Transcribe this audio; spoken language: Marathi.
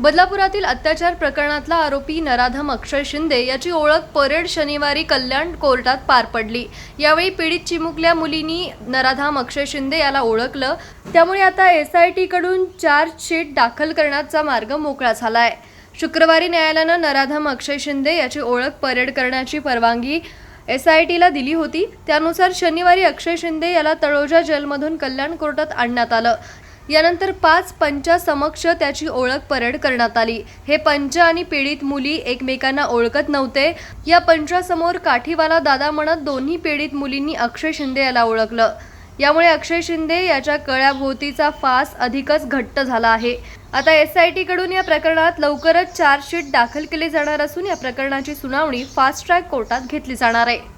बदलापुरातील अत्याचार प्रकरणातला आरोपी नराधम अक्षय शिंदे याची ओळख परेड शनिवारी कल्याण कोर्टात पार पडली. यावेळी पीडित चिमुकल्या मुलींनी नराधम अक्षय शिंदे याला ओळखलं. त्यामुळे आता एस आय टीकडून चार्जशीट दाखल करण्याचा मार्ग मोकळा झाला आहे शुक्रवारी न्यायालयानं नराधम अक्षय शिंदे याची ओळख परेड करण्याची परवानगी एस आय टीला दिली होती. त्यानुसार शनिवारी अक्षय शिंदे याला तळोजा जेलमधून कल्याण कोर्टात आणण्यात आलं. यानंतर पाच पंचासमक्ष त्याची ओळख परेड करण्यात आली. हे पंच आणि पीडित मुली एकमेकांना ओळखत नव्हते. या पंचासमोर काठीवाला दादा म्हणत दोन्ही पीडित मुलींनी अक्षय शिंदे याला ओळखलं. यामुळे अक्षय शिंदे याच्या कळ्याभोवतीचा फास अधिकच घट्ट झाला आहे. आता एस आय टीकडून या प्रकरणात लवकरच चार्जशीट दाखल केली जाणार असून या प्रकरणाची सुनावणी फास्ट ट्रॅक कोर्टात घेतली जाणार आहे.